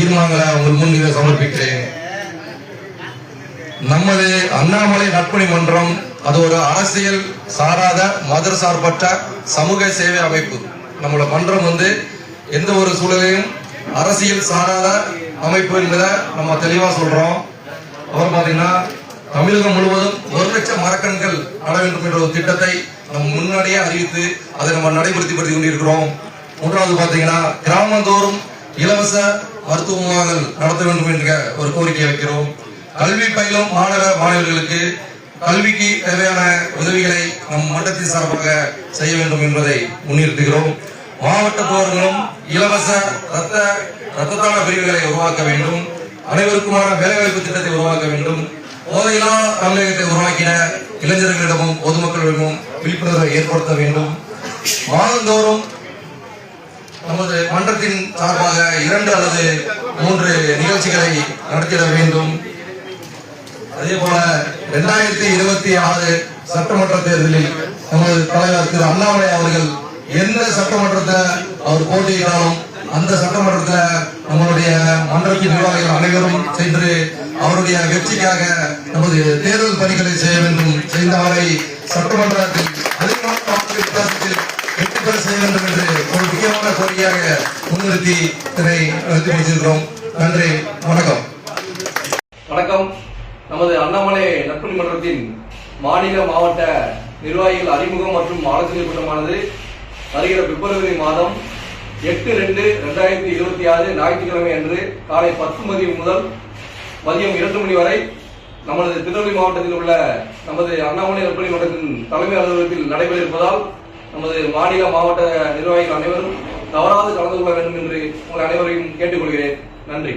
தீர்மானங்களை உங்கள் முன்னிலை சமர்ப்பிக்கிறேன். நமது அண்ணாமலை நட்பணி மன்றம் அது ஒரு அரசியல் சாராத மதர் சார்பற்ற சமூக சேவை அமைப்பு. நம்மளோட மன்றம் வந்து எந்த ஒரு சூழலையும் அரசியல் சாராத அமைப்பு என்பதை நம்ம தெளிவா சொல்றோம். அப்புறம் பார்த்தீங்கன்னா தமிழகம் முழுவதும் ஒரு லட்சம் மரக்கண்கள் நட வேண்டும் என்ற ஒரு திட்டத்தை நம்ம முன்னாடியே அறிவித்து அதை நம்ம நடைமுறைப்படுத்தி கொண்டிருக்கிறோம். மூன்றாவது பார்த்தீங்கன்னா கிராமந்தோறும் இலவச மருத்துவ முகாம்கள் நடத்த வேண்டும் என்ற ஒரு கோரிக்கை வைக்கிறோம். கல்வி பயிலும் மாணவ மாணவர்களுக்கு கல்விக்கு தேவையான உதவிகளை நம் மன்றத்தின் சார்பாக செய்ய வேண்டும் என்பதை முன்னிறுத்துகிறோம். மாவட்ட போர்களும் இலவச ரத்த ரத்தத்தான பிரிவுகளை உருவாக்க வேண்டும். அனைவருக்குமான வேலைவாய்ப்பு திட்டத்தை உருவாக்க வேண்டும். போதையில்லா தமிழகத்தை உருவாக்கின இளைஞர்களிடமும் பொதுமக்களிடமும் விழிப்புணர்வை ஏற்படுத்த வேண்டும். மாதந்தோறும் மன்றத்தின் சார்பாக இரண்டு அல்லது மூன்று நிகழ்ச்சிகளை நடத்திட வேண்டும். அதே போல இரண்டாயிரத்தி இருபத்தி ஆறு சட்டமன்ற தேர்தலில் நமது தலைவர் திரு அண்ணாமலை அவர்கள் எந்த சட்டமன்றத்தை அவர் போட்டியிட்டாலும் அந்த சட்டமன்றத்தில் நம்மளுடைய மன்றத்தின் நிர்வாகிகள் அனைவரும் சென்று அவருடைய வெற்றிக்காக நமது தேர்தல் பணிகளை செய்ய வேண்டும். செய்த அவரை சட்டமன்றத்தில் அதிகமான வாக்கு வித்தியாசத்தில் வெற்றி பெற செய்ய வேண்டும் என்று ஒரு முக்கியமான கோரிக்கையாக முன்னிறுத்தி இதனை நிறுத்தி வைத்திருக்கிறோம் நன்றி வணக்கம். வணக்கம். நமது அண்ணாமலை நட்பணி மன்றத்தின் மாநில மாவட்ட நிர்வாகிகள் அறிமுகம் மற்றும் ஆலோசனை கூட்டமானது வருகிற பிப்ரவரி மாதம் எட்டு ரெண்டு ரெண்டாயிரத்தி இருபத்தி ஆறு ஞாயிற்றுக்கிழமை அன்று காலை பத்து மணி முதல் மதியம் இரண்டு மணி வரை நமது திருநெல்வேலி மாவட்டத்தில் உள்ள நமது அண்ணாமலை நற்பணி மன்றத்தின் தலைமை அலுவலகத்தில் நடைபெற இருப்பதால் நமது மாநில மாவட்ட நிர்வாகிகள் அனைவரும் தவறாது கலந்து கொள்ள வேண்டும் என்று உங்கள் அனைவரையும் கேட்டுக்கொள்கிறேன். நன்றி.